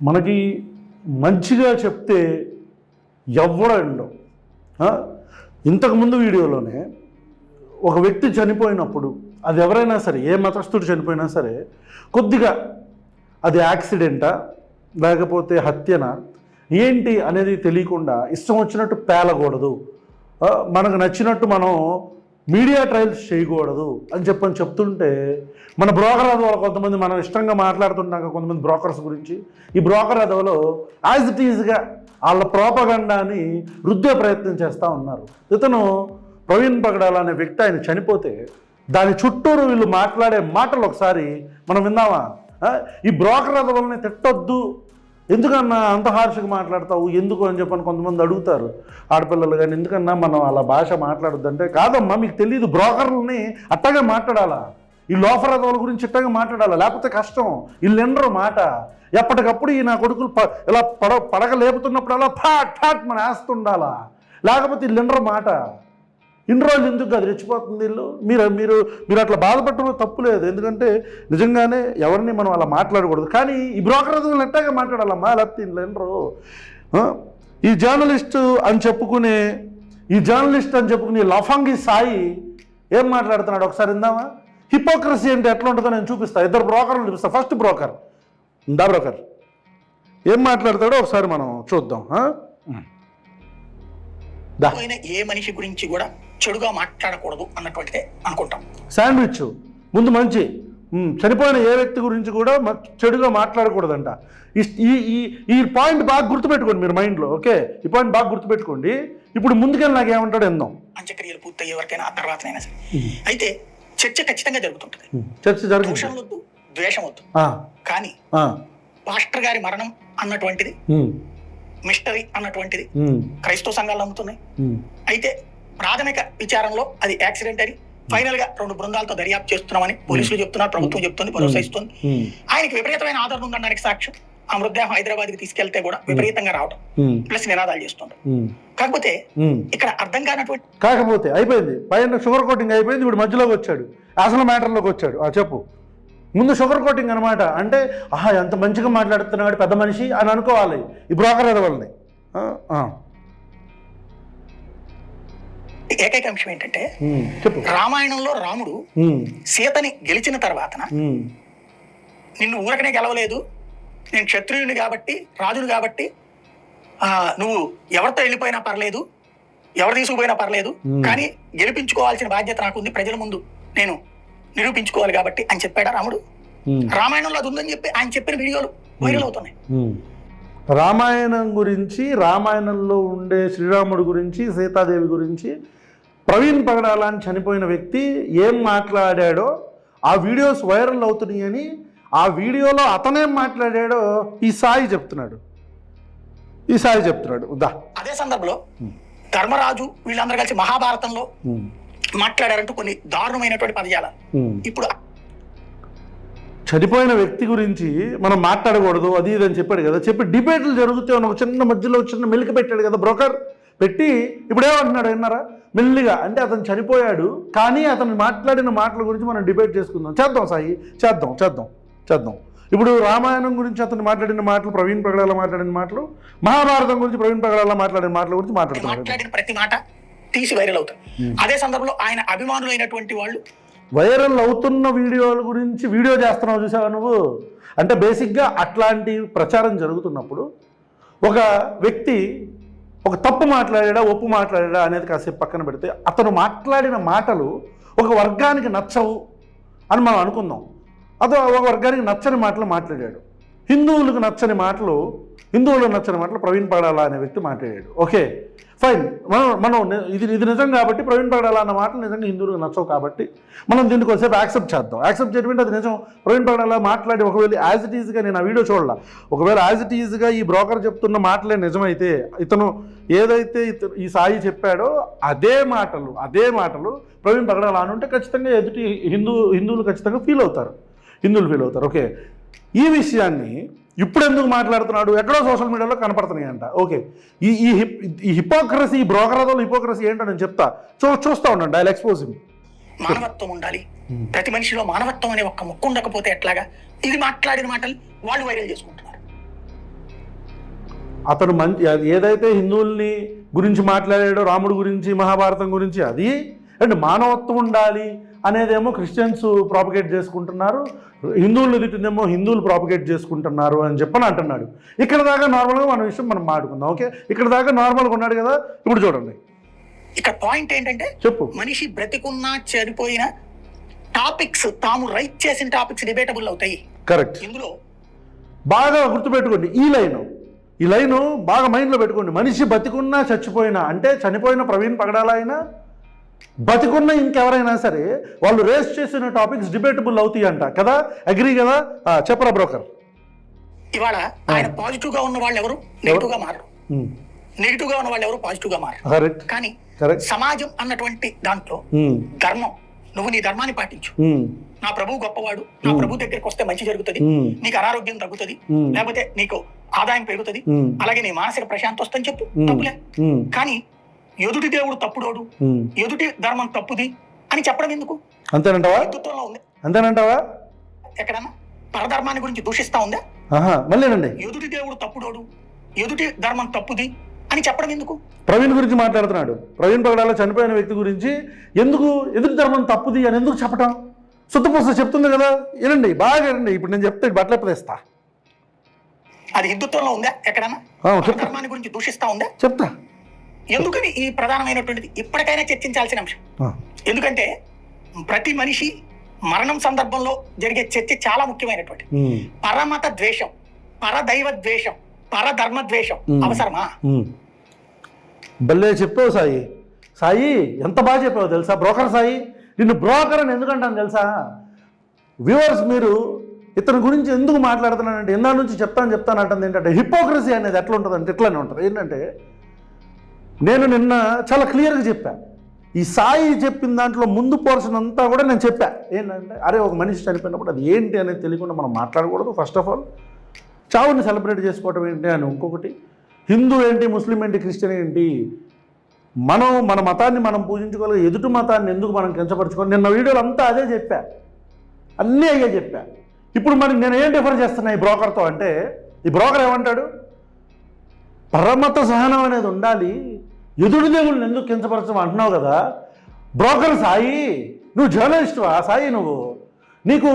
మనకి మంచిగా చెప్తే ఎవ్వడండో ఇంతకుముందు వీడియోలోనే ఒక వ్యక్తి చనిపోయినప్పుడు అది ఎవరైనా సరే ఏ మతస్థుడు చనిపోయినా సరే కొద్దిగా అది యాక్సిడెంటా లేకపోతే హత్యనా ఏంటి అనేది తెలియకుండా ఇష్టం వచ్చినట్టు పేలకూడదు. మనకు నచ్చినట్టు మనం మీడియా ట్రయల్స్ చేయకూడదు అని చెప్పని చెప్తుంటే మన బ్రోకర్ అదవలో కొంతమంది మనం ఇష్టంగా మాట్లాడుతుంటాం కొంతమంది బ్రోకర్స్ గురించి ఈ బ్రోకర్ అదవలో యాజ్ ఇట్ ఈజ్గా వాళ్ళ ప్రోపగండాని రుద్దే ప్రయత్నం చేస్తూ ఉన్నారు. ఇతను ప్రవీణ్ పగడాల అనే వ్యక్తి ఆయన చనిపోతే దాని చుట్టూరు వీళ్ళు మాట్లాడే మాటలు ఒకసారి మనం విన్నామా ఈ బ్రోకర్ అదవల్ని తిట్టొద్దు ఎందుకన్నా అంత హార్ష్గా మాట్లాడతావు? ఎందుకు అని చెప్పని కొంతమంది అడుగుతారు ఆడపిల్లలు కానీ ఎందుకన్నా మనం అలా భాష మాట్లాడొద్దంటే? కాదమ్మా మీకు తెలియదు బ్రోకర్లని అట్టగా మాట్లాడాలా. ఈ లోఫర్ గురించి ఇట్టగా మాట్లాడాలా. లేకపోతే కష్టం. వీళ్ళు ఎండరు మాట. ఎప్పటికప్పుడు ఈ నా కొడుకులు ప ఇలా పడ పడగ లేపుతున్నప్పుడు అలా ఠాట్ ఠాట్ మన వేస్తుండాలా లేకపోతే వీళ్ళు ఎండరు మాట. ఇన్ని రోజులు ఎందుకు అది రెచ్చిపోతుంది వీళ్ళు? మీరు మీరు మీరు అట్లా బాధపడటం తప్పు లేదు. ఎందుకంటే నిజంగానే ఎవరిని మనం అలా మాట్లాడకూడదు. కానీ ఈ బ్రోకర్ అదువులు ఎట్టాగా మాట్లాడాలమ్మా? లేకపోతే ఆ? ఈ జర్నలిస్ట్ అని చెప్పుకునే ఈ జర్నలిస్ట్ అని చెప్పుకునే లఫంగి సాయి ఏం మాట్లాడుతున్నాడు? ఒకసారి ఇందామా హిపోక్రసీ అంటే ఎట్లా ఉంటుందో నేను చూపిస్తా. ఇద్దరు బ్రోకర్లు చూపిస్తా. First broker. దా బ్రోకర్. ఏం మాట్లాడతాడో ఒకసారి మనం చూద్దాం? దా. ఏ మనిషి గురించి కూడా చెడుగా మాట్లాడకూడదు అన్నటువంటిదే అనుకుంటాం. శాండ్విచ్. ముందు మంచి. చనిపోయిన ఏ వ్యక్తి గురించి కూడా చెడుగా మాట్లాడకూడదంట. ఈ- ఈ ఈ పాయింట్ బాగా గుర్తుపెట్టుకోండి మీరు మైండ్లో ఓకే? ఈ పాయింట్ బాగా గుర్తుపెట్టుకోండి. ఇప్పుడు ముందుకెళ్ళి నాకు ఏమంటాడు ఎందాం అంత్యక్రియలు పూర్తయ్యే వరకైనా ఆ తర్వాతనైనా సరే. అయితే చర్చ ఖచ్చితంగా జరుగుతుంటుంది. చర్చ జరిగింది. దూషణ వద్దు ద్వేషం వద్దు కానీ పాస్టర్ గారి మరణం అన్నటువంటిది మిస్టరీ అన్నటువంటిది క్రైస్తవ సంఘాలు నమ్ముతున్నాయి. అయితే ప్రాథమిక విచారణలో అది యాక్సిడెంట్ అని ఫైనల్గా రెండు బృందాలతో దర్యాప్తు చేస్తున్నామని పోలీసులు చెప్తున్నారు ప్రభుత్వం చెప్తుంది భరోసా ఇస్తుంది. ఆయనకి విపరీతమైన ఆదరణ ఉందనడానికి సాక్ష్యం. ఆ మృతదేహం హైదరాబాద్కి తీసుకెళ్తే కూడా విపరీతంగా రావడం ప్లస్ నినాదాలు చేస్తుంటారు మ్, కాకపోతే. ఇక్కడ అర్థం కానటువంటి కాకపోతే అయిపోయింది. పైన షుగర్ కోటింగ్ అయిపోయింది ఇప్పుడు మధ్యలోకి వచ్చాడు. అసలు మ్యాటర్లోకి వచ్చాడు. ఆ చెప్పు. ముందు షుగర్ కోటింగ్ అనమాట అంటే ఆహా ఎంత మంచిగా మాట్లాడుతున్నాడు పెద్ద మనిషి అని అనుకోవాలి. ఈ బ్రోకర్ ఎదవల్ని. ఏకైక అంశం ఏంటంటే రామాయణంలో రాముడు సీతని గెలిచిన తర్వాతన ఉమ్, నిన్ను ఊరకనే గెలవలేదు. నేను క్షత్రియుని కాబట్టి రాజును కాబట్టి ఆ, నువ్వు ఎవరితో వెళ్ళిపోయినా పర్లేదు ఎవరు తీసుకుపోయినా పర్లేదు. కానీ గెలిపించుకోవాల్సిన బాధ్యత నాకుంది ప్రజల ముందు. నేను నిరూపించుకోవాలి కాబట్టి అని చెప్పాడా రాముడు? రామాయణంలో అది ఉందని చెప్పి ఆయన చెప్పిన వీడియోలు వైరల్ అవుతున్నాయి. రామాయణం గురించి రామాయణంలో ఉండే శ్రీరాముడి గురించి సీతాదేవి గురించి ప్రవీణ్ పగడాల అని చనిపోయిన వ్యక్తి ఏం మాట్లాడాడో ఆ వీడియోస్ వైరల్ అవుతున్నాయని ఆ వీడియోలో అతనేం మాట్లాడాడో ఈ సాయి చెప్తున్నాడు. ఈ సాయి చెప్తున్నాడు. దా. అదే సందర్భంలో ధర్మరాజు వీళ్ళందరూ కలిసి మహాభారతంలో మాట్లాడారంటూ కొన్ని దారుణమైనటువంటి పదజాలాలు ఉమ్. ఇప్పుడు చనిపోయిన వ్యక్తి గురించి మనం మాట్లాడకూడదు అది ఇది అని చెప్పాడు కదా. చెప్పి డిబేట్లు జరిగితే ఒక చిన్న మధ్యలో చిన్న మెలిక పెట్టాడు కదా బ్రోకర్. పెట్టి ఇప్పుడు ఏమంటున్నాడు విన్నారా? మెల్లిగా అంటే అతను చనిపోయాడు కానీ అతను మాట్లాడిన మాటల గురించి మనం డిబేట్ చేసుకుందాం. చేద్దాం సాయి చేద్దాం చేద్దాం చేద్దాం. ఇప్పుడు రామాయణం గురించి అతను మాట్లాడిన మాటలు ప్రవీణ్ పగడాల మాట్లాడిన మాటలు మహాభారతం గురించి ప్రవీణ్ పగడాల మాట్లాడిన మాటల గురించి మాట్లాడుతున్నాడు మాట్లాడిన ప్రతి మాట తీసి వైరల్ అవుతాయి. అదే సందర్భంలో ఆయన అభిమానులైనటువంటి వాళ్ళు వైరల్ అవుతున్న వీడియోల గురించి వీడియో చేస్తున్నావు చూసావా నువ్వు? అంటే బేసిక్గా అట్లాంటి ప్రచారం జరుగుతున్నప్పుడు ఒక వ్యక్తి ఒక తప్పు మాట్లాడా ఒప్పు మాట్లాడా అనేది కాసేపు పక్కన పెడితే అతను మాట్లాడిన మాటలు ఒక వర్గానికి నచ్చవు అని మనం అనుకుందాం. అతను ఒక వర్గానికి నచ్చని మాటలు మాట్లాడాడు. హిందువులకు నచ్చని మాటలు హిందువులకు నచ్చని మాటలు ప్రవీణ్ పాడాలా అనే వ్యక్తి మాట్లాడాడు. ఓకే? ఫైన్ మనం మనం ఇది ఇది నిజం కాబట్టి ప్రవీణ్ పగడాల అన్న మాటలు నిజంగా హిందువులకు నచ్చవు కాబట్టి మనం దీనికి కొద్దిసేపు యాక్సెప్ట్ చేద్దాం. యాక్సెప్ట్ చేయడం అది నిజం. ప్రవీణ్ పగడాల మాట్లాడి ఒకవేళ యాజ్ ఇట్ ఈజ్గా నేను ఆ వీడియో చూడాల. ఒకవేళ యాజ్ ఇట్ ఈజ్గా ఈ బ్రోకర్ చెప్తున్న మాటలే నిజమైతే ఇతను ఏదైతే ఈ సాయి చెప్పాడో అదే మాటలు అదే మాటలు ప్రవీణ్ పగడాల అని ఉంటే ఖచ్చితంగా ఎదుటి హిందూ హిందువులు ఖచ్చితంగా ఫీల్ అవుతారు. హిందువులు ఫీల్ అవుతారు. ఓకే ఈ విషయాన్ని ఇప్పుడు ఎందుకు మాట్లాడుతున్నాడు? ఎక్కడో సోషల్ మీడియాలో కనపడుతున్నాయి అంట ఓకే. ఈ ఈ హిప్ ఈ హిపోక్రసీ ఈ బ్రోకరదోలు హిపోక్రసీ ఏంటో నేను చెప్తా. చూ చూస్తూ ఉండండి ఐ ఎక్స్పోజ్ మానవత్వం ఉండాలి. ప్రతి మనిషిలో మానవత్వం అనే ఒక్క ముక్కు ఉండకపోతే ఎట్లాగా? ఇది మాట్లాడిన మాటలు వాళ్ళు వైరల్ చేసుకుంటున్నారు. అతను మంచి ఏదైతే హిందువుల్ని గురించి మాట్లాడాడో రాముడు గురించి మహాభారతం గురించి అది. అండ్ మానవత్వం ఉండాలి అనేదేమో క్రిస్టియన్స్ ప్రాపగేట్ చేసుకుంటున్నారు. హిందువులు ఎదుటినేమో హిందువులు ప్రాపగేట్ చేసుకుంటున్నారు అని చెప్పని అంటున్నాడు. ఇక్కడ దాకా నార్మల్గా మన విషయం మనం మాట్లాడుకుందాం ఓకే? ఇక్కడ దాకా నార్మల్గా ఉన్నాడు కదా? ఇప్పుడు చూడండి. ఇక్కడ పాయింట్ ఏంటంటే చెప్పు. మనిషి బ్రతికున్నా చనిపోయిన టాపిక్స్ తాము రైట్ చేసిన టాపిక్స్ డిబేటబుల్ అవుతాయి. కరెక్ట్ ఇందులో బాగా గుర్తుపెట్టుకోండి ఈ లైను. ఈ లైను బాగా మైండ్లో పెట్టుకోండి. మనిషి బతికున్నా చచ్చిపోయినా అంటే చనిపోయిన ప్రవీణ్ పగడాల అయినా బతికున్న ఇంకెవరైనా సరే వాళ్ళు రేస్ చేసిన టాపిక్స్ డిబేటబుల్ అవుతాయి అంట కదా? అగ్రి కదా? చెప్పరా బ్రోకర్ ఇవాళ ఆయన పాజిటివ్గా ఉన్న వాళ్ళు ఎవరు నెగిటివ్గా మారరు. నెగిటివ్గా ఉన్న వాళ్ళు ఎవరు పాజిటివ్గా మారరు. కరెక్ట్. కానీ సమాజం అన్నటువంటి దాంట్లో ధర్మం నువ్వు నీ ధర్మాన్ని పాటించు. నా ప్రభు గొప్పవాడు నా ప్రభు దగ్గరికి వస్తే మంచి జరుగుతుంది. నీకు అనారోగ్యం తగ్గుతుంది. లేకపోతే నీకు ఆదాయం పెరుగుతుంది. అలాగే నీ మానసిక ప్రశాంతి వస్తుందని చెప్పు. తప్పులే. కానీ ఎదుటి దేవుడు తప్పుడోడు. ఎదుటి ధర్మం తప్పుది అని చెప్పడం ఎందుకు? అంతేనంటావా? హిందుత్వంలో ఉంది. అంతేనంటావా? ఎక్కడన్నా పరధర్మాన్ని గురించి దూషిస్తా ఉందా? మళ్ళీనండి ఎదుటి దేవుడు తప్పుడోడు. ఎదుటి ధర్మం తప్పుది అని చెప్పడం ఎందుకు? ప్రవీణ్ గురించి మాట్లాడుతున్నాడు. ప్రవీణ్ పగడాల చనిపోయిన వ్యక్తి గురించి ఎందుకు ఎదురు ధర్మం తప్పుది అని ఎందుకు చెప్పటం? సుత్తపూస చెప్తుంది కదా. వినండి బాగా వినండి. ఇప్పుడు నేను చెప్తే బట్టలు ఎప్పుడేస్తా అది హిందుత్వంలో ఉందా? ఎక్కడన్నా. ధర్మాన్ని గురించి దూషిస్తా ఉందా? చెప్తా. ఎందుకని ఈ ప్రధానమైనటువంటిది? ఇప్పటికైనా చర్చించాల్సిన అంశం. ఎందుకంటే ప్రతి మనిషి మరణం సందర్భంలో జరిగే చర్చ చాలా ముఖ్యమైనటువంటి పరమత ద్వేషం పరదైవ ద్వేషం పరధర్మ ద్వేషం. అవసరమా. భలే చెప్పావు సాయి. సాయి ఎంత బాగా చెప్పావు తెలుసా? బ్రోకర్ సాయి నిన్ను బ్రోకర్ అని ఎందుకంటాను తెలుసా? వ్యూవర్స్ మీరు ఇతని గురించి ఎందుకు మాట్లాడుతున్నానంటే ఎందా నుంచి చెప్తాను చెప్తాను అంటుంది ఏంటంటే హిపోక్రసీ అనేది ఎట్లా ఉంటుంది అంటే ఇట్లానే ఉంటుంది. ఏంటంటే నేను నిన్న చాలా క్లియర్గా చెప్పాను ఈ సాయి చెప్పిన దాంట్లో ముందు పోర్షన్ అంతా కూడా నేను చెప్పా. ఏంటంటే అరే ఒక మనిషి చనిపోయినప్పుడు అది ఏంటి అనేది తెలియకుండా మనం మాట్లాడకూడదు ఫస్ట్ ఆఫ్ ఆల్ చావుని సెలబ్రేట్ చేసుకోవడం ఏంటి అని ఇంకొకటి హిందూ ఏంటి ముస్లిం ఏంటి క్రిస్టియన్ ఏంటి మనం మన మతాన్ని మనం పూజించుకోవాలి ఎదుటి మతాన్ని ఎందుకు మనం కించపరచుకోవాలి? నిన్న వీడియోలు అంతా అదే చెప్పా. అన్నీ అయ్యే చెప్పా. ఇప్పుడు మరి నేను ఏం డిఫర్ చేస్తున్నా ఈ బ్రోకర్తో అంటే ఈ బ్రోకర్ ఏమంటాడు? పరమత సహనం అనేది ఉండాలి ఎదుటి దేవుడిని ఎందుకు కించపరచం అంటున్నావు కదా? బ్రోకర్ సాయి నువ్వు జర్నలిస్టువా? సాయి నువ్వు. నీకు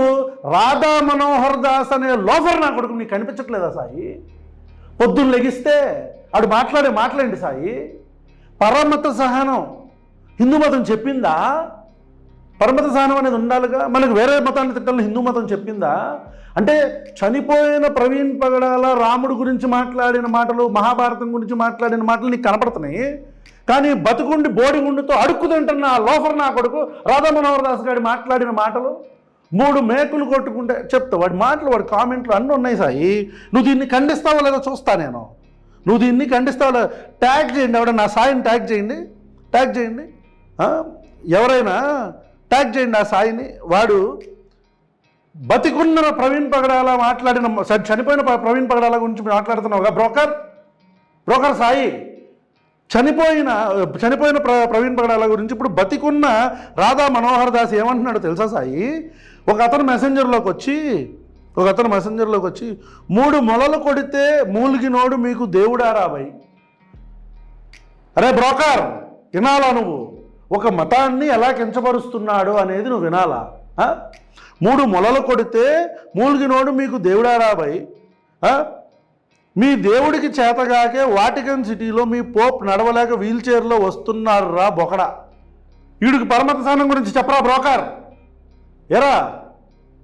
రాధా మనోహర్ దాస్ అనే లోఫర్ నా కొడుకు నీకు కనిపించట్లేదా సాయి? పొద్దున్న లెగిస్తే ఆడు మాట్లాడే మాట్లాడండి సాయి? పరమత సహనం. హిందూ మతం చెప్పిందా? పరమత సహనం అనేది ఉండాలిగా? మనకు వేరే మతాన్ని తిట్టాలని హిందూ మతం చెప్పిందా? అంటే చనిపోయిన ప్రవీణ్ పగడాల రాముడు గురించి మాట్లాడిన మాటలు మహాభారతం గురించి మాట్లాడిన మాటలు నీకు కనపడుతున్నాయి? కానీ బతుకుండి బోడి గుండుతో అడుక్కు తింటున్న ఆ లోఫర్ నా కొడుకు రాధా మనోహర్ దాస్ గారి మాట్లాడిన మాటలు మూడు మేకులు కొట్టుకుంటే చెప్తా వాడి మాటలు వాడి కామెంట్లు అన్నీ ఉన్నాయి సాయి. నువ్వు దీన్ని ఖండిస్తావో లేదో చూస్తా నేను. నువ్వు దీన్ని ఖండిస్తావో లేదో ట్యాగ్ చేయండి ఎవడ నా సాయిని ట్యాగ్ చేయండి ట్యాగ్ చేయండి. ఎవరైనా ట్యాగ్ చేయండి ఆ సాయిని. వాడు బతికున్న ప్రవీణ్ పగడాల మాట్లాడిన చనిపోయిన ప్రవీణ్ పగడాల గురించి మాట్లాడుతున్నావుగా బ్రోకర్? బ్రోకర్ సాయి. చనిపోయిన చనిపోయిన ప్ర ప్రవీణ్ పగడాల గురించి ఇప్పుడు బతికున్న రాధా మనోహర్ దాస్ ఏమంటున్నాడు తెలుసా సాయి? ఒక అతను మెసెంజర్లోకి వచ్చి ఒక అతను మెసెంజర్లోకి వచ్చి మూడు మొలలు కొడితే మూలిగినోడు మీకు దేవుడా రాబాయి అరే బ్రోకర్ వినాలా నువ్వు? ఒక మతాన్ని ఎలా కించపరుస్తున్నాడు అనేది నువ్వు వినాలా? మూడు మొలలు కొడితే మూలిగినోడు మీకు దేవుడా రాబాయి మీ దేవుడికి చేతగాకే వాటికన్ సిటీలో మీ పోప్ నడవలేక వీల్ చైర్లో వస్తున్నారు రా బొకడ. వీడికి పరమత స్థానం గురించి చెప్పరా బ్రోకర్? ఎరా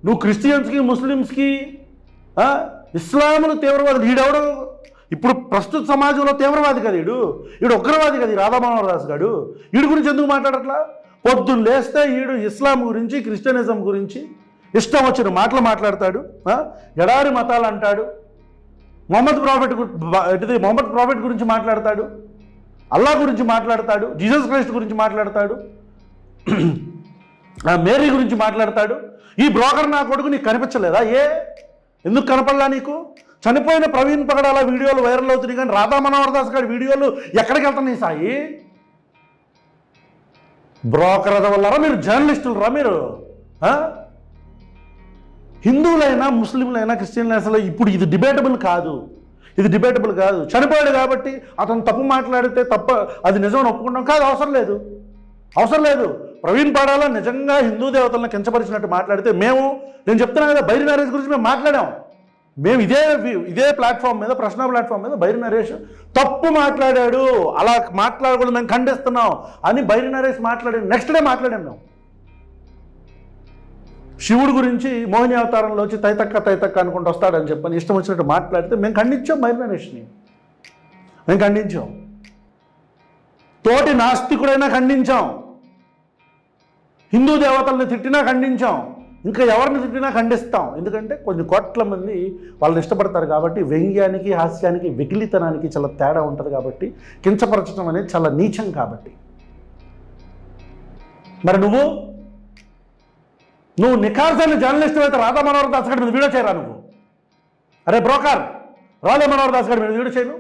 నువ్వు క్రిస్టియన్స్కి ముస్లిమ్స్కి ఇస్లాములు తీవ్రవాదులు ఈడెవడు? ఇప్పుడు ప్రస్తుత సమాజంలో తీవ్రవాది కదా ఈడు. ఈడు ఉగ్రవాది కదా ఈ రాధామోహన్ దాస్ గాడు. వీడి గురించి ఎందుకు మాట్లాడట్లా? పొద్దున్న లేస్తే ఈడు ఇస్లాం గురించి క్రిస్టియనిజం గురించి ఇష్టం వచ్చిన మాటలు మాట్లాడతాడు ఎడారి మతాలు అంటాడు. మొహమ్మద్ ప్రాఫిట్ గు- ఏంటిది? మొహమ్మద్ ప్రాఫిట్ గురించి మాట్లాడతాడు? అల్లా గురించి మాట్లాడతాడు? జీసస్ క్రైస్ట్ గురించి మాట్లాడతాడు? మేరీ గురించి మాట్లాడతాడు? ఈ బ్రోకర్ నా కొడుకు నీకు కనిపించలేదా? ఏ? ఎందుకు కనపడలా నీకు? చనిపోయిన ప్రవీణ్ పగడాల వీడియోలు వైరల్ అవుతున్నాయి కానీ రాధా మనోహర్ దాస్ గారి వీడియోలు ఎక్కడికి వెళ్తున్నాయి సాయి? బ్రోకర్ వల్లరా మీరు జర్నలిస్టులు రా మీరు. హిందువులైనా ముస్లింలైనా క్రిస్టియన్లైనా అసలు ఇప్పుడు ఇది డిబేటబుల్ కాదు. ఇది డిబేటబుల్ కాదు. చనిపోయాడు కాబట్టి అతను తప్పు మాట్లాడితే తప్ప అది నిజం ఒప్పుకుంటాం. కాదు అవసరం లేదు. అవసరం లేదు. ప్రవీణ్ పాడాల నిజంగా హిందూ దేవతలను కించపరిచినట్టు మాట్లాడితే మేము నేను చెప్తున్నాను కదా బైరి మ్యారేజ్ గురించి మేము మాట్లాడాం. మేము ఇదే ఇదే ప్లాట్ఫామ్ మీద ప్రశ్న ప్లాట్ఫామ్ మీద బైరి నరేష్ తప్పు మాట్లాడాడు. అలా మాట్లాడకూడదు మేము ఖండిస్తున్నాం అని బైరి నరేష్ మాట్లాడాడు నెక్స్ట్ డే మాట్లాడాం మేము. శివుడు గురించి మోహిని అవతారంలో వచ్చి తైతక్క తైతక్క అనుకుంటూ వస్తాడని చెప్పని ఇష్టం వచ్చినట్టు మాట్లాడితే మేము ఖండించాం మైర్మనేష్ని మేము ఖండించాం. తోటి నాస్తికుడైనా ఖండించాం. హిందూ దేవతల్ని తిట్టినా ఖండించాం. ఇంకా ఎవరిని తిట్టినా ఖండిస్తాం. ఎందుకంటే కొన్ని కోట్ల మంది వాళ్ళని ఇష్టపడతారు కాబట్టి వ్యంగ్యానికి హాస్యానికి వెకిలితనానికి చాలా తేడా ఉంటుంది కాబట్టి కించపరచడం అనేది చాలా నీచం కాబట్టి. మరి నువ్వు? నువ్వు నిఖార్సైన జర్నలిస్ట్ అయితే రాధా మనోహర్ దాస్ గారి మీద వీడియో చేయరా నువ్వు? అరే బ్రోకర్ రాధా మనోహర్ దాస్ గారి మీద వీడియో చేయను.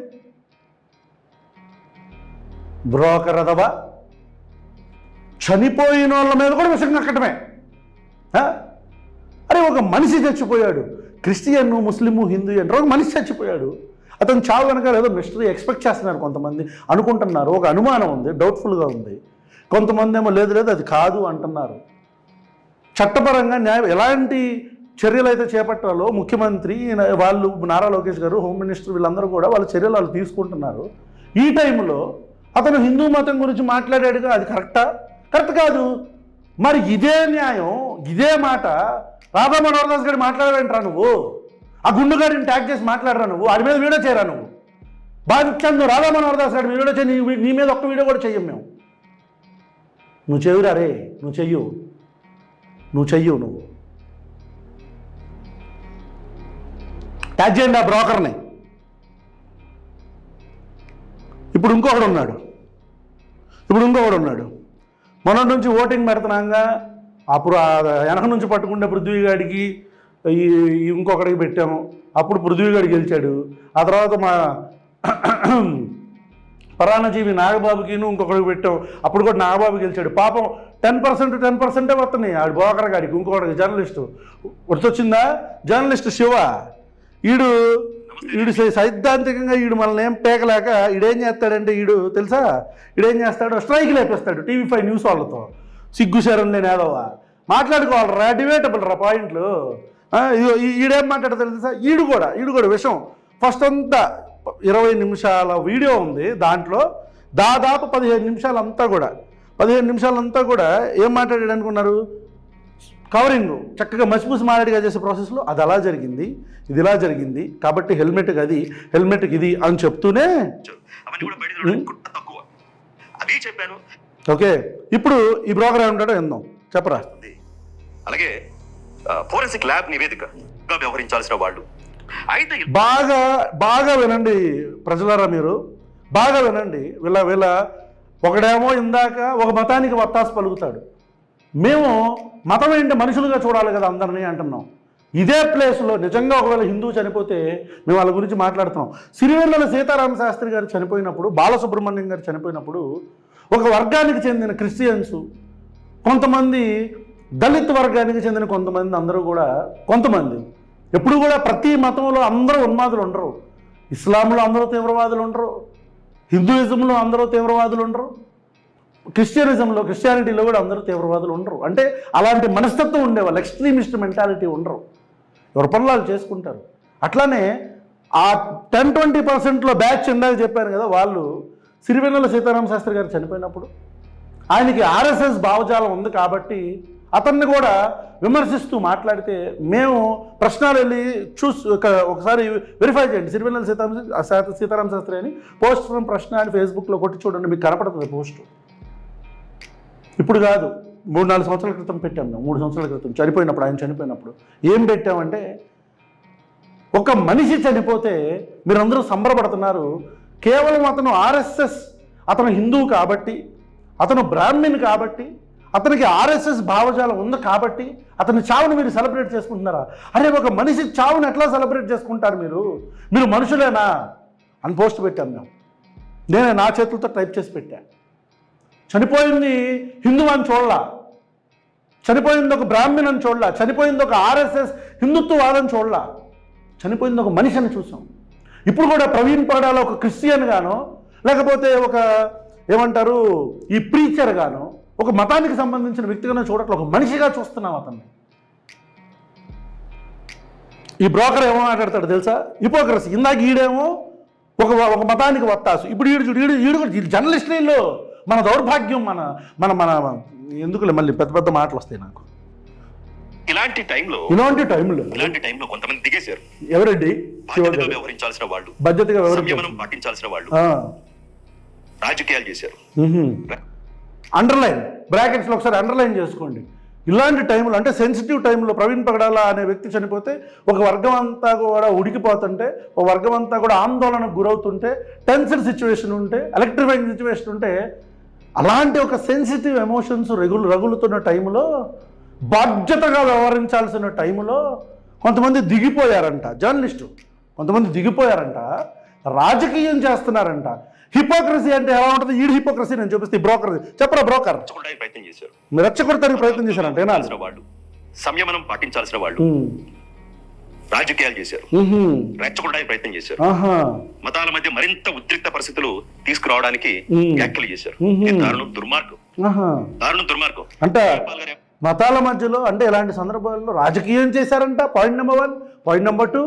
బ్రోకర్ అదవా? చనిపోయిన వాళ్ళ మీద కూడా విషయం కక్కటమే అరే ఒక మనిషి చచ్చిపోయాడు. క్రిస్టియన్ ముస్లిము హిందూ అంటారు ఒక మనిషి చచ్చిపోయాడు. అతను చావు కనుక ఏదో మిస్టరీ ఎక్స్పెక్ట్ చేస్తున్నారు కొంతమంది. అనుకుంటున్నారు. ఒక అనుమానం ఉంది డౌట్ఫుల్గా ఉంది. కొంతమంది ఏమో లేదు లేదు అది కాదు అంటున్నారు. చట్టపరంగా న్యాయం ఎలాంటి చర్యలు అయితే చేపట్టాలో ముఖ్యమంత్రి వాళ్ళు నారా లోకేష్ గారు హోమ్ మినిస్టర్ వీళ్ళందరూ కూడా వాళ్ళ చర్యలు వాళ్ళు తీసుకుంటున్నారు. ఈ టైంలో అతను హిందూ మతం గురించి మాట్లాడాడుగా అది కరెక్టా? కరెక్ట్ కాదు. మరి ఇదే న్యాయం ఇదే మాట రాధా మనోహర్ దాస్ గారు మాట్లాడవేంట్రా నువ్వు? ఆ గుండుగాడిని ట్యాగ్ చేసి మాట్లాడరా నువ్వు? వాడి మీద వీడియో చేయరా నువ్వు? బాధించందు రాధా మనోహర్ దాస్ గారి వీడియో చేయి నీ- నీ మీద ఒక్క వీడియో కూడా చెయ్యం మేము. నువ్వు చెయ్యురా రే నువ్వు చెయ్యు. నువ్వు చెయ్యు నువ్వు. ట్యాగ్ చేయండి ఆ బ్రోకర్ని. ఇప్పుడు ఇంకొకడు ఉన్నాడు. ఇప్పుడు ఇంకొకడు ఉన్నాడు. మొన్నటి నుంచి ఓటింగ్ పెడుతున్నాగా. అప్పుడు వెనక నుంచి పట్టుకుంటే పృథ్వీగాడికి ఈ ఇంకొకడికి పెట్టాము. అప్పుడు పృథ్వీగాడు గెలిచాడు. ఆ తర్వాత మా పరాణజీవి నాగబాబుకిను ఇంకొకడికి పెట్టాం అప్పుడు కూడా నాగబాబు గెలిచాడు. పాపం టెన్ పర్సెంట్ టెన్ పర్సెంటే వస్తున్నాయి ఆడు బోకర్ గారికి ఇంకొకటి జర్నలిస్టు. గుర్తొచ్చిందా? జర్నలిస్ట్ శివ. ఈడు ఈడు సైద్ధాంతికంగా ఈడు మనల్ని ఏం పేకలేక ఈడేం చేస్తాడంటే ఈడు తెలుసా? ఈడేం చేస్తాడు స్ట్రైక్ లేపేస్తాడు టీవీ ఫైవ్ న్యూస్ వాళ్ళతో. సిగ్గుశారం నేను ఏదోవా మాట్లాడుకోవాలరా డిబేటబుల్ రా పాయింట్లు. ఈ- ఈడేం మాట్లాడతాడు తెలుసా? ఈడు కూడా ఈడు కూడా విషయం ఫస్ట్ అంతా ఇరవై నిమిషాల వీడియో ఉంది దాంట్లో. దాదాపు పదిహేను నిమిషాలంతా కూడా. పదిహేను నిమిషాలంతా కూడా ఏం మాట్లాడాడు అనుకున్నారు? కవరింగ్. చక్కగా మసిపూసి మారేడుగా చేసే ప్రాసెస్లో అది అలా జరిగింది ఇది ఇలా జరిగింది. కాబట్టి హెల్మెట్కి అది హెల్మెట్కి ఇది అని చెప్తూనే చెప్పాను. ఓకే. ఇప్పుడు ఈ బ్రోకర్ ఏమంటాడో ఎందాం చెప్పరా. అలాగే ఫోరెన్సిక్ ల్యాబ్ నివేదికగా వ్యవహరించాల్సిన వాళ్ళు అయితే బాగా బాగా వినండి ప్రజలారా మీరు. బాగా వినండి. వీళ్ళ వీళ్ళ ఒకడేమో ఇందాక ఒక మతానికి వత్తాసు పలుకుతాడు. మేము మతం ఏంటి మనుషులుగా చూడాలి కదా అందరినీ అంటున్నాం. ఇదే ప్లేస్లో నిజంగా ఒకవేళ హిందూ చనిపోతే మేము వాళ్ళ గురించి మాట్లాడుతున్నాం. సిరివెల్లల సీతారామ శాస్త్రి గారు చనిపోయినప్పుడు బాలసుబ్రహ్మణ్యం గారు చనిపోయినప్పుడు ఒక వర్గానికి చెందిన క్రిస్టియన్స్ కొంతమంది దళిత్ వర్గానికి చెందిన కొంతమంది అందరూ కూడా కొంతమంది ఎప్పుడు కూడా ప్రతి మతంలో అందరూ ఉన్మాదులు ఉండరు. ఇస్లాంలో అందరూ తీవ్రవాదులు ఉండరు. హిందూయిజంలో అందరూ తీవ్రవాదులు ఉండరు. క్రిస్టియనిజంలో క్రిస్టియానిటీలో కూడా అందరూ తీవ్రవాదులు ఉండరు. అంటే అలాంటి మనస్తత్వం ఉండేవాళ్ళు ఎక్స్ట్రీమిస్ట్ మెంటాలిటీ ఉండరు. ఎవరి పనులు వాళ్ళు చేసుకుంటారు. అట్లానే ఆ టెన్ ట్వంటీ పర్సెంట్లో బ్యాచ్ ఇందాక చెప్పాను కదా వాళ్ళు సిరివెన్నెల సీతారామ శాస్త్రి గారు చనిపోయినప్పుడు. ఆయనకి ఆర్ఎస్ఎస్ భావజాలం ఉంది కాబట్టి అతన్ని కూడా విమర్శిస్తూ మాట్లాడితే మేము ప్రశ్నలు వెళ్ళి చూస్ ఒక- ఒకసారి వెరిఫై చేయండి. సిరివెన్నెల సీతారాం సీతారాం శాస్త్రి అని పోస్ట్ ఫ్రమ్ ప్రశ్న అని ఫేస్బుక్లో కొట్టి చూడండి మీకు కనపడుతుంది పోస్టు. ఇప్పుడు కాదు మూడు నాలుగు సంవత్సరాల క్రితం పెట్టాం మేము. మూడు సంవత్సరాల క్రితం చనిపోయినప్పుడు ఆయన చనిపోయినప్పుడు. ఏం పెట్టామంటే ఒక మనిషి చనిపోతే మీరందరూ సంబరపడుతున్నారు. కేవలం అతను ఆర్ఎస్ఎస్ అతను హిందువు కాబట్టి అతను బ్రాహ్మణ్ కాబట్టి అతనికి ఆర్ఎస్ఎస్ భావజాలం ఉంది కాబట్టి అతని చావును మీరు సెలబ్రేట్ చేసుకుంటున్నారా? అరే ఒక మనిషి చావును ఎట్లా సెలబ్రేట్ చేసుకుంటారు మీరు? మీరు మనుషులేనా? అని పోస్ట్ పెట్టాను మేము. నేనే నా చేతులతో టైప్ చేసి పెట్టాను చనిపోయింది హిందూ అని చూడలా. చనిపోయింది ఒక బ్రాహ్మణ్ అని చూడలా. చనిపోయింది ఒక ఆర్ఎస్ఎస్ హిందుత్వవాదని చూడలా. చనిపోయింది ఒక మనిషి అని చూసాం. ఇప్పుడు కూడా ప్రవీణ్ పాడాల ఒక క్రిస్టియన్ గాను లేకపోతే ఒక ఏమంటారు ఈ ప్రీచర్ గాను ఒక మతానికి సంబంధించిన వ్యక్తిగానే చూడట్లేదు ఒక మనిషిగా చూస్తున్నాం అతన్ని. ఈ బ్రోకర్ ఏమో మాట్లాడతాడు తెలుసా? హిపోక్రసీ. ఇందాక ఈడేమో ఒక ఒక మతానికి వత్తాసు. ఇప్పుడు ఈడు చూడు ఈడు ఈడు కూడా ఈడు జర్నలిస్టులలో మన దౌర్భాగ్యం మన మన మన ఎందుకులే మళ్ళీ పెద్ద పెద్ద మాటలు వస్తాయి నాకు. ఇలాంటి టైంలో ఇలాంటి టైంలో ఇలాంటి టైంలో కొంతమంది దిగేశారు. ఎవరండి? వ్యవహరించాల్సిన వాళ్ళు. బాధ్యతగా పాటించాల్సిన వాళ్ళు. రాజకీయాలు చేశారు. అండర్లైన్ బ్రాకెట్స్లో ఒకసారి అండర్లైన్ చేసుకోండి. ఇలాంటి టైంలో అంటే సెన్సిటివ్ టైంలో ప్రవీణ్ పగడాల అనే వ్యక్తి చనిపోతే ఒక వర్గం అంతా కూడా ఉడికిపోతుంటే ఒక వర్గం అంతా కూడా ఆందోళనకు గురవుతుంటే టెన్షన్ సిచ్యువేషన్ ఉంటే ఎలక్ట్రిఫైయింగ్ సిచ్యువేషన్ ఉంటే అలాంటి ఒక సెన్సిటివ్ ఎమోషన్స్ రగులు రగులుతున్న టైంలో బాధ్యతగా వ్యవహరించాల్సిన టైంలో కొంతమంది దిగిపోయారంట. జర్నలిస్టు కొంతమంది దిగిపోయారంట. రాజకీయం చేస్తున్నారంట. హిపోక్రసీ అంటే ఎలా ఉంటుంది? ఈడు హిపోక్రసీ నేను చూపిస్తే బ్రోకర్ చెప్పరా బ్రోకర్ ప్రయత్నం చేశారు. రెచ్చగొడతానికి ప్రయత్నం చేశారంట వాళ్ళు సంయమనం పాటించాల్సిన వాళ్ళు రాజకీయాలు చేశారు. రెచ్చగొట్టడానికి ప్రయత్నం చేశారు. మతాల మధ్య మరింత ఉద్రిక్త పరిస్థితులు తీసుకురావడానికి. వ్యాఖ్యలు చేశారు. దారుణం దుర్మార్గం. దారుణం దుర్మార్గం. అంటే మతాల మధ్యలో అంటే ఇలాంటి సందర్భాల్లో రాజకీయం చేశారంట point number one point number two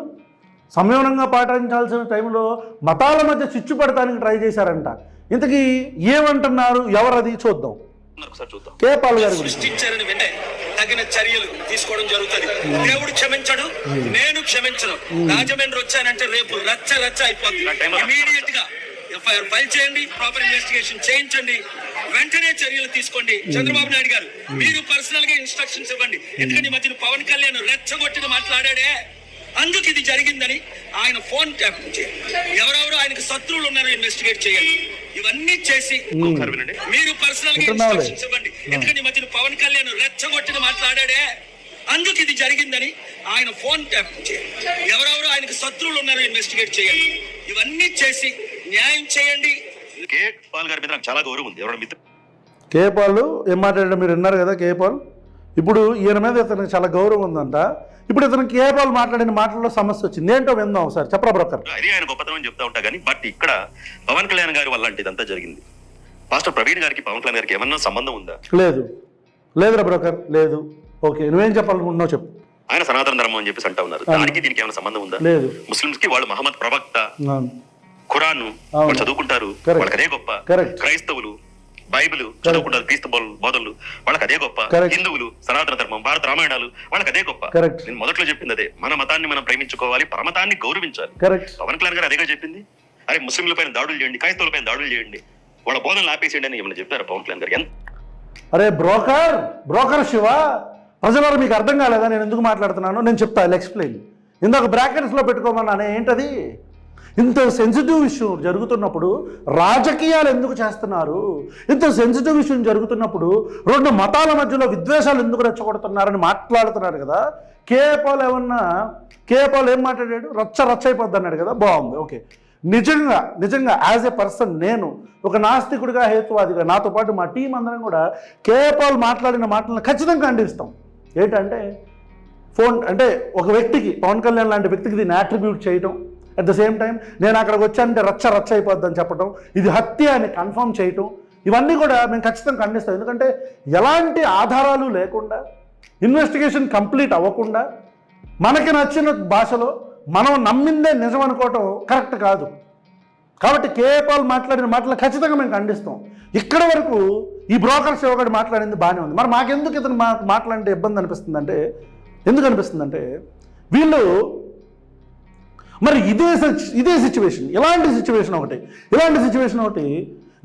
సంయమనంగా పాటించాల్సిన టైంలో మతాల మధ్య చిచ్చు పడటానికి ట్రై చేశారంట. ఇంతకీ ఏమంటున్నారు? ఎవరది? చూద్దాం. ఒకసారి చూద్దాం. కే పాల్ గారి సృష్టించారని వెంటనే తగిన చర్యలు తీసుకోవడం జరుగుతుంది. దేవుడు క్షమించడు నేను క్షమించను. రాజమండ్రి వచ్చానంటే రేపు రచ్చ రచ్చ అయిపోతుంది. ఇమీడియట్గా ఎఫ్ఐఆర్ ఫైల్ చేయండి ప్రాపర్ ఇన్వెస్టిగేషన్ చేయించండి. వెంటనే చర్యలు తీసుకోండి. చంద్రబాబు నాయుడు గారు మీరు పర్సనల్గా ఇన్స్ట్రక్షన్స్ ఇవ్వండి. ఎందుకంటే ఈ మధ్యన పవన్ కళ్యాణ్ రెచ్చగొట్టిన మాట్లాడాడే. అందుకు ఇది జరిగిందని ఆయన ఫోన్ ట్యాప్ చేయండి ఎవరెవరు ఆయనకు శత్రువులు ఉన్నారో ఇన్వెస్టిగేట్ చేయండి ఇవన్నీ చేసి మీరు పర్సనల్గా. ఇన్స్ట్రక్షన్స్ ఇవ్వండి. ఎందుకంటే మధ్యన పవన్ కళ్యాణ్ రెచ్చగొట్టిన మాట్లాడాడే? అందుకు ఇది జరిగిందని ఆయన ఫోన్ ట్యాప్ చేయండి ఎవరెవరు ఆయనకు శత్రువులు ఉన్నారో ఇన్వెస్టిగేట్ చేయండి ఇవన్నీ చేసి న్యాయం చేయండి. కే పాల్ గారి మీద నాకు చాలా గౌరవం ఉంది. ఎవరైనా మిత్రులు కే పాల్ ఏం మాట్లాడారు మీరు విన్నారు కదా కే పాల్? ఇప్పుడు ఈయన మీద ఇతనికి చాలా గౌరవం ఉందంట. ఇప్పుడు ఇతనికి కే పాల్ మాట్లాడిన మాటల్లో సమస్య వచ్చింది. ఏంటో విందాం ఒకసారి. చెప్పరా బ్రోకర్? అది ఆయన గొప్పతనం అని చెప్తా ఉంటా కానీ బట్ ఇక్కడ పవన్ కళ్యాణ్ గారి వల్ల అంటే ఇదంతా జరిగింది. పాస్టర్ ప్రవీణ్ గారికి పవన్ కళ్యాణ్ గారికి ఏమన్నా సంబంధం ఉందా? లేదు. లేదురా బ్రోకర్ లేదు. ఓకే నువ్వేం చెప్పాలనుకుంటున్నావు చెప్పు. ఆయన సనాతన ధర్మం అని చెప్పేసి అంటా ఉన్నారు. దానికి దీనికి ఏమైనా సంబంధం ఉందా? లేదు. ముస్లింస్కి వాళ్ళు మహమ్మద్ ప్రవక్త. ఖురాన్. వాళ్ళు చదువుకుంటారు. వాళ్ళకి అదే గొప్ప. క్రైస్తవులు బైబిల్ చదువుకుంటారు క్రీస్తు బోధ- బోధనలు వాళ్ళకి అదే గొప్ప. హిందువులు సనాతన ధర్మం భారత రామాయణాలు వాళ్ళకి అదే గొప్ప. నేను మొదట్లో చెప్పింది అదే మన మతాన్ని మనం ప్రేమించుకోవాలి పరమతాన్ని గౌరవించాలి. పవన్ కళ్యాణ్ గారు అదేగా చెప్పింది? అరే ముస్లింల పైన దాడులు చేయండి క్రైస్తవుల పైన దాడులు చేయండి వాళ్ళ బోధనలు ఆపేసేయండి అని ఏమైనా చెప్పారు పవన్ కళ్యాణ్ గారు? ఎంత అరే బ్రోకర్ బ్రోకర్ శివ ప్రజలారు మీకు అర్థం కాలేదా? నేను ఎందుకు మాట్లాడుతున్నాను? నేను చెప్తా ఐ ఎక్స్ప్లెయిన్ ఇందాక బ్రాకెట్స్లో పెట్టుకోమన్నానే ఏంటది? ఇంత సెన్సిటివ్ విషయం జరుగుతున్నప్పుడు రాజకీయాలు ఎందుకు చేస్తున్నారు? ఇంత సెన్సిటివ్ విషయం జరుగుతున్నప్పుడు రెండు మతాల మధ్యలో విద్వేషాలు ఎందుకు రెచ్చగొడుతున్నారని మాట్లాడుతున్నారు కదా. కేపాల్ ఏమన్నా కేపాల్ ఏం మాట్లాడాడు? రచ్చ రచ్చ అయిపోద్ది అన్నాడు కదా. బాగుంది ఓకే. నిజంగా నిజంగా యాజ్ ఎ పర్సన్ నేను ఒక నాస్తికుడిగా హేతువాదిగా నాతో పాటు మా టీం అందరం కూడా కేపాల్ మాట్లాడిన మాటలను ఖచ్చితంగా ఖండిస్తాం. ఏంటంటే ఫోన్ అంటే ఒక వ్యక్తికి పవన్ కళ్యాణ్ లాంటి వ్యక్తికి దీన్ని యాట్రిబ్యూట్ చేయటం అట్ ద సేమ్ టైం నేను అక్కడికి వచ్చానంటే రచ్చ రచ్చ అయిపోద్దని చెప్పడం ఇది హత్య అని కన్ఫర్మ్ చేయటం ఇవన్నీ కూడా మేము ఖచ్చితంగా ఖండిస్తాం. ఎందుకంటే ఎలాంటి ఆధారాలు లేకుండా ఇన్వెస్టిగేషన్ కంప్లీట్ అవ్వకుండా మనకి నచ్చిన భాషలో మనం నమ్మిందే నిజం అనుకోవటం కరెక్ట్ కాదు. కాబట్టి కేపాల్ మాట్లాడిన మాటలు ఖచ్చితంగా మేము ఖండిస్తాం. ఇక్కడ వరకు ఈ బ్రోకర్ సేవకుడు మాట్లాడింది బాగానే ఉంది. మరి మాకెందుకు ఇతను మా మాట్లాడితే ఇబ్బంది అనిపిస్తుందంటే ఎందుకు అనిపిస్తుందంటే వీళ్ళు మరి ఇదే సిచ్- ఇదే సిచ్యువేషన్ ఇలాంటి సిచ్యువేషన్ ఒకటి. ఇలాంటి సిచ్యువేషన్ ఒకటి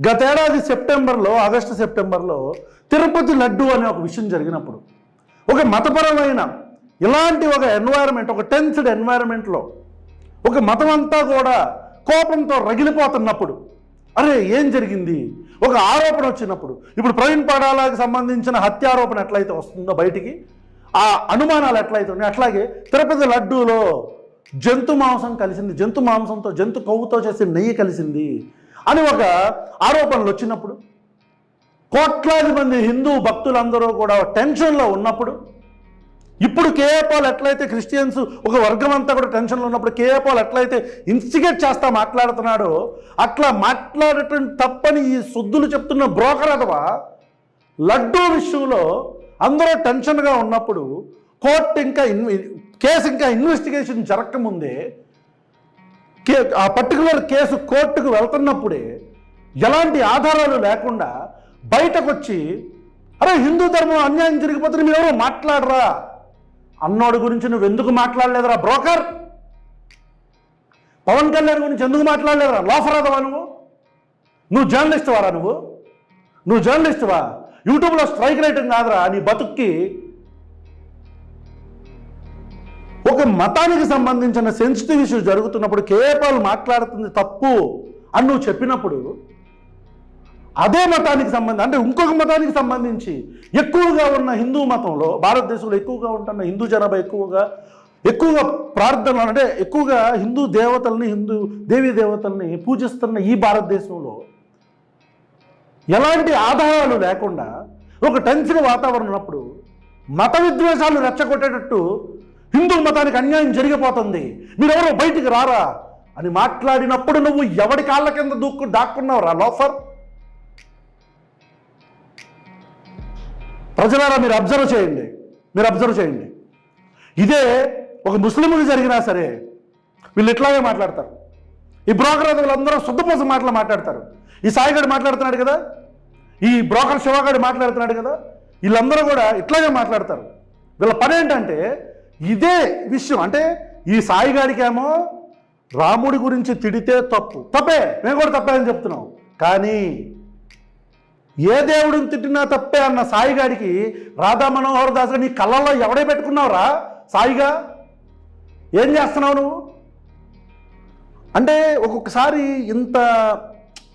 గతేడాది సెప్టెంబర్లో ఆగస్టు సెప్టెంబర్లో తిరుపతి లడ్డు అనే ఒక విషయం జరిగినప్పుడు ఒక మతపరమైన ఇలాంటి ఒక ఎన్వైరన్మెంట్ ఒక టెన్స్డ్ ఎన్వైరన్మెంట్లో ఒక మతం అంతా కూడా కోపంతో రగిలిపోతున్నప్పుడు అరే ఏం జరిగింది? ఒక ఆరోపణ వచ్చినప్పుడు ఇప్పుడు ప్రవీణ్ పాడాలకు సంబంధించిన హత్యారోపణ ఎట్లయితే వస్తుందో బయటికి ఆ అనుమానాలు ఎట్లయితే ఉన్నాయో అట్లాగే తిరుపతి లడ్డూలో జంతు మాంసం కలిసింది జంతు మాంసంతో జంతు కొవ్వుతో చేసిన నెయ్యి కలిసింది అని ఒక ఆరోపణలు వచ్చినప్పుడు కోట్లాది మంది హిందూ భక్తులందరూ కూడా టెన్షన్లో ఉన్నప్పుడు ఇప్పుడు కేఏపాల్ ఎట్లయితే క్రిస్టియన్స్ ఒక వర్గం అంతా కూడా టెన్షన్లో ఉన్నప్పుడు కేఏపాల్ ఎట్లయితే ఇన్స్టిగేట్ చేస్తా మాట్లాడుతున్నాడో అట్లా మాట్లాడటం తప్పని ఈ శుద్ధులు చెప్తున్న బ్రోకర్ అథవా లడ్డూ విషయంలో అందరూ టెన్షన్గా ఉన్నప్పుడు కోర్టు ఇంకా కేసు ఇంకా ఇన్వెస్టిగేషన్ జరగకముందే కే ఆ పర్టికులర్ కేసు కోర్టుకు వెళ్తున్నప్పుడే ఎలాంటి ఆధారాలు లేకుండా బయటకు వచ్చి అరే హిందూ ధర్మం అన్యాయం జరిగిపోతుంది మీరు ఎవరో మాట్లాడరా? అన్నోడు గురించి నువ్వు ఎందుకు మాట్లాడలేదురా బ్రోకర్? పవన్ కళ్యాణ్ గురించి ఎందుకు మాట్లాడలేదురా? లోఫరాదవా నువ్వు? నువ్వు జర్నలిస్ట్ వారా నువ్వు? నువ్వు జర్నలిస్ట్వా యూట్యూబ్లో స్ట్రైక్ రైటింగ్ కాదురా నీ బతుక్కి ఒక మతానికి సంబంధించిన సెన్సిటివ్ ఇష్యూ జరుగుతున్నప్పుడు కేవలం మాట్లాడుతుంది తప్పు అని నువ్వు చెప్పినప్పుడు అదే మతానికి సంబంధం అంటే ఇంకొక మతానికి సంబంధించి ఎక్కువగా ఉన్న హిందూ మతంలో భారతదేశంలో ఎక్కువగా ఉంటున్న హిందూ జనాభా ఎక్కువగా ఎక్కువగా ప్రార్థనలు అంటే ఎక్కువగా హిందూ దేవతల్ని హిందూ దేవీ దేవతల్ని పూజిస్తున్న ఈ భారతదేశంలో ఎలాంటి ఆధారాలు లేకుండా ఒక టెన్షన్ వాతావరణం ఉన్నప్పుడు మత విద్వేషాలు రెచ్చగొట్టేటట్టు హిందూ మతానికి అన్యాయం జరిగిపోతుంది. మీరెవరో బయటికి రారా? అని మాట్లాడినప్పుడు నువ్వు ఎవడి కాళ్ళ కింద దూక్కు దాక్కున్నావు రా లోఫర్? ప్రజలారా మీరు అబ్జర్వ్ చేయండి. మీరు అబ్జర్వ్ చేయండి. ఇదే ఒక ముస్లింకి జరిగినా సరే వీళ్ళు ఇట్లాగే మాట్లాడతారు. ఈ బ్రోకర్ వీళ్ళందరూ శుద్ధపోస మాటలు మాట్లాడతారు. ఈ సాయిగాడు మాట్లాడుతున్నాడు కదా? ఈ బ్రోకర్ శివగాడు మాట్లాడుతున్నాడు కదా? వీళ్ళందరూ కూడా ఇట్లాగే మాట్లాడతారు. వీళ్ళ పని ఏంటంటే ఇదే విషయం. అంటే ఈ సాయిగాడికేమో రాముడి గురించి తిడితే తప్పు. తప్పే. మేము కూడా తప్పే అని చెప్తున్నాం. కానీ ఏ దేవుడిని తిట్టినా తప్పే అన్న సాయిగాడికి రాధా మనోహర్ దాస్ నీ కళ్ళల్లో ఎవడే పెట్టుకున్నావురా సాయిగా? ఏం చేస్తున్నావు నువ్వు? అంటే ఒక్కొక్కసారి ఇంత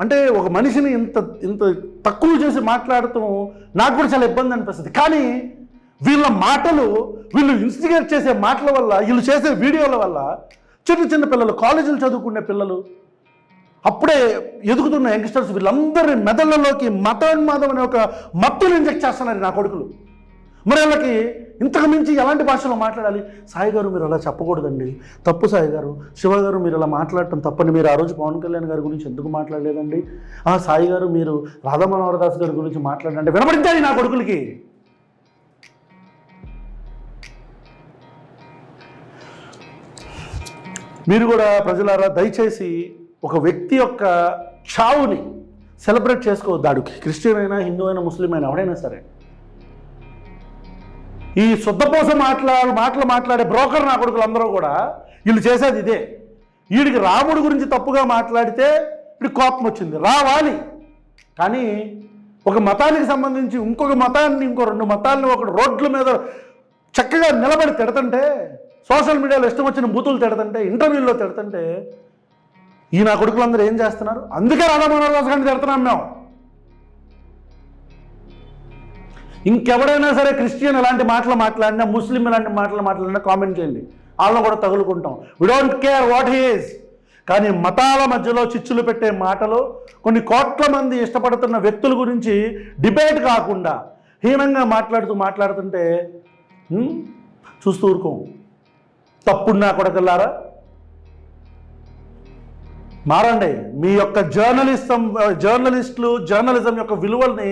అంటే ఒక మనిషిని ఇంత ఇంత తక్కువ చేసి మాట్లాడటం నాకు కూడా చాలా ఇబ్బంది అనిపిస్తుంది. కానీ వీళ్ళ మాటలు వీళ్ళు ఇన్స్టిగేట్ చేసే మాటల వల్ల వీళ్ళు చేసే వీడియోల వల్ల చిన్న చిన్న పిల్లలు కాలేజీలు చదువుకునే పిల్లలు అప్పుడే ఎదుగుతున్న యంగ్స్టర్స్ వీళ్ళందరి మెదళ్ళలోకి మతోన్మాదం అనే ఒక మత్తులు ఇంజెక్ట్ చేస్తున్నారు నా కొడుకులు. మరి వాళ్ళకి ఇంతకు మించి ఎలాంటి భాషలో మాట్లాడాలి? సాయి గారు మీరు అలా చెప్పకూడదండి. తప్పు సాయి గారు. శివ గారు మీరు అలా మాట్లాడటం తప్పని మీరు ఆ రోజు పవన్ కళ్యాణ్ గారి గురించి ఎందుకు మాట్లాడలేదండి? ఆ సాయి గారు మీరు రాధామనోహర్ దాస్ గారి గురించి మాట్లాడండి. వినబడించాలి నా కొడుకులకి? మీరు కూడా ప్రజలారా దయచేసి ఒక వ్యక్తి యొక్క చావుని సెలబ్రేట్ చేసుకోవద్దు ఆడికి క్రిస్టియన్ అయినా హిందూ అయినా ముస్లిం అయినా ఎవడైనా సరే. ఈ శుద్ధపోస మాట్లాడు మాటలు మాట్లాడే బ్రోకర్ నా కొడుకులు అందరూ కూడా వీళ్ళు చేసేది ఇదే. వీడికి రాముడు గురించి తప్పుగా మాట్లాడితే వీడికి కోపం వచ్చింది. రావాలి. కానీ ఒక మతానికి సంబంధించి ఇంకొక మతాన్ని ఇంకో రెండు మతాలను ఒక రోడ్ల మీద చక్కగా నిలబడి తిడతంటే సోషల్ మీడియాలో ఇష్టం వచ్చిన బూతులు తిడతంటే ఇంటర్వ్యూల్లో తిడతంటే ఈ నా కొడుకులందరూ ఏం చేస్తున్నారు? అందుకే రాధామోహన్ దాస్ గారిని తిడుతున్నాం మేము. ఇంకెవడైనా సరే క్రిస్టియన్ ఇలాంటి మాటలు మాట్లాడినా ముస్లిం ఇలాంటి మాటలు మాట్లాడినా కామెంట్ చేయండి. వాళ్ళని కూడా తగులుకుంటాం. We don't care what he's కానీ మతాల మధ్యలో చిచ్చులు పెట్టే మాటలు కొన్ని కోట్ల మంది ఇష్టపడుతున్న వ్యక్తుల గురించి డిబేట్ కాకుండా హీనంగా మాట్లాడుతూ మాట్లాడుతుంటే చూస్తూ ఊరుకోము. ఊరుకోం కూడా కొడకల్లారా? మారండి మీ యొక్క జర్నలిస్టం జర్నలిస్టులు జర్నలిజం యొక్క విలువల్ని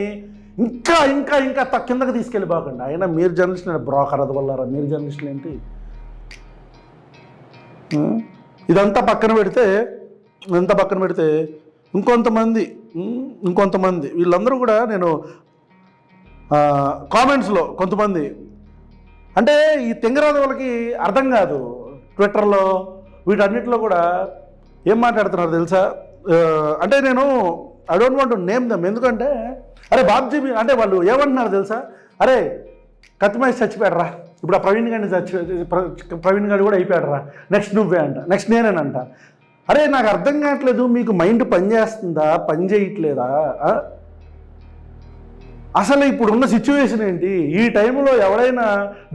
ఇంకా ఇంకా ఇంకా తక్ కిందకి తీసుకెళ్ళి బాగండి అయినా మీరు జర్నలిస్ట్ బ్రోకర్ అది వల్లారా? మీరు జర్నలిస్టులు ఏంటి? ఇదంతా పక్కన పెడితే ఇదంతా పక్కన పెడితే ఇంకొంతమంది ఇంకొంతమంది. వీళ్ళందరూ కూడా నేను కామెంట్స్లో కొంతమంది అంటే ఈ తెంగరాజు వాళ్ళకి అర్థం కాదు. ట్విట్టర్లో వీటన్నిటిలో కూడా ఏం మాట్లాడుతున్నారు తెలుసా? అంటే నేను I don't want name them ఎందుకంటే అరే బాబ్జీ అంటే వాళ్ళు ఏమంటున్నారు తెలుసా? అరే కత్తిమేసి చచ్చిపోయాడరా. ఇప్పుడు ఆ ప్రవీణ్ గారిని చచ్చి ప్ర- ప్రవీణ్ గారు కూడా అయిపోయాడరా. నెక్స్ట్ నువ్వే అంట. నెక్స్ట్ నేనేనంట. అరే నాకు అర్థం కావట్లేదు. మీకు మైండ్ పని చేస్తుందా? పని చేయట్లేదా? అసలు ఇప్పుడు ఉన్న సిచ్యువేషన్ ఏంటి? ఈ టైంలో ఎవడైనా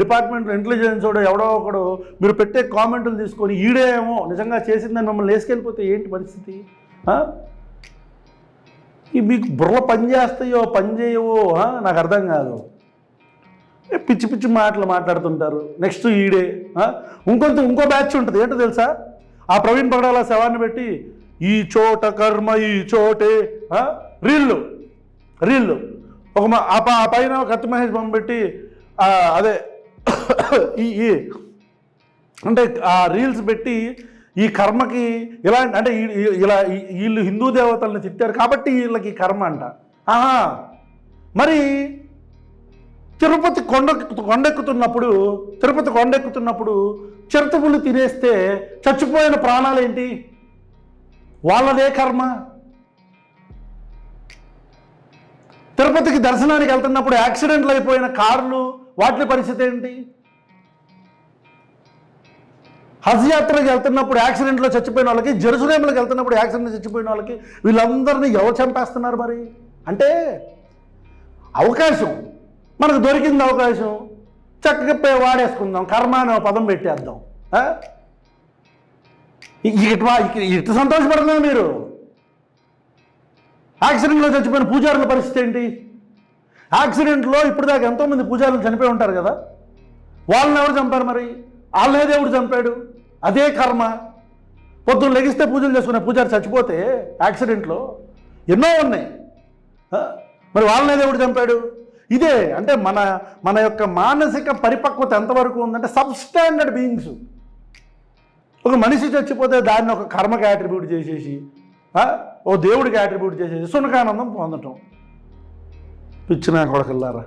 డిపార్ట్మెంట్ ఇంటెలిజెన్స్ ఎవడో ఒకడు మీరు పెట్టే కామెంట్లు తీసుకొని ఈడేమో నిజంగా చేసిందని మిమ్మల్ని వేసుకెళ్ళిపోతే ఏంటి పరిస్థితి? మీకు బుర్ర పని చేస్తాయో పని చేయవో నాకు అర్థం కాదు. ఏ పిచ్చి పిచ్చి మాటలు మాట్లాడుతుంటారు. నెక్స్ట్ ఈడే ఇంకొంత ఇంకో బ్యాచ్ ఉంటుంది. ఏంటో తెలుసా? ఆ ప్రవీణ్ పగడాల శవాన్ని పెట్టి ఈ చోట కర్మ ఈ చోటే రీళ్ళు రీళ్ళు ఒక ఆ పైన ఒక పైన కత్తి మహేష్ బొమ్మ పెట్టి అదే ఈ ఈ అంటే ఆ రీల్స్ పెట్టి ఈ కర్మకి ఇలా అంటే ఇలా వీళ్ళు హిందూ దేవతల్ని తిట్టారు కాబట్టి వీళ్ళకి కర్మ అంట. ఆహా. మరి తిరుపతి కొండ కొండెక్కుతున్నప్పుడు తిరుపతి కొండెక్కుతున్నప్పుడు చిరుతపులు తినేస్తే చచ్చిపోయిన ప్రాణాలేంటి? వాళ్ళదే కర్మ. తిరుపతికి దర్శనానికి వెళ్తున్నప్పుడు యాక్సిడెంట్లు అయిపోయిన కార్లు వాటి పరిస్థితి ఏంటి? హజ్ యాత్రకి వెళ్తున్నప్పుడు యాక్సిడెంట్లో చచ్చిపోయిన వాళ్ళకి జెరూసలేంలోకి వెళ్తున్నప్పుడు యాక్సిడెంట్ చచ్చిపోయిన వాళ్ళకి వీళ్ళందరినీ ఎవరు చంపేస్తున్నారు మరి? అంటే అవకాశం మనకు దొరికింది అవకాశం చక్కగా వాడేసుకుందాం కర్మ అనే పదం పెట్టేద్దాం. ఇటు సంతోషపడుతున్నాం ఇటు మీరు. యాక్సిడెంట్లో చచ్చిపోయిన పూజారుల పరిస్థితి ఏంటి? యాక్సిడెంట్లో ఇప్పటిదాకా ఎంతోమంది పూజారులు చనిపోయి ఉంటారు కదా? వాళ్ళని ఎవరు చంపారు మరి? వాళ్ళనే దేవుడు చంపాడు. అదే కర్మ. పొద్దున్న లెగిస్తే పూజలు చేసుకునే పూజారి చచ్చిపోతే యాక్సిడెంట్లో ఎన్నో ఉన్నాయి. మరి వాళ్ళనే దేవుడు చంపాడు. ఇదే అంటే మన మన యొక్క మానసిక పరిపక్వత ఎంతవరకు ఉందంటే సబ్స్టాండర్డ్ బీయింగ్స్. ఒక మనిషి చచ్చిపోతే దాన్ని ఒక కర్మకి యాట్రిబ్యూట్ చేసేసి ఓ దేవుడికి యాట్రిబ్యూట్ చేసేసి సునకానందం పొందటం. పిచ్చిన కొడకల్లారా?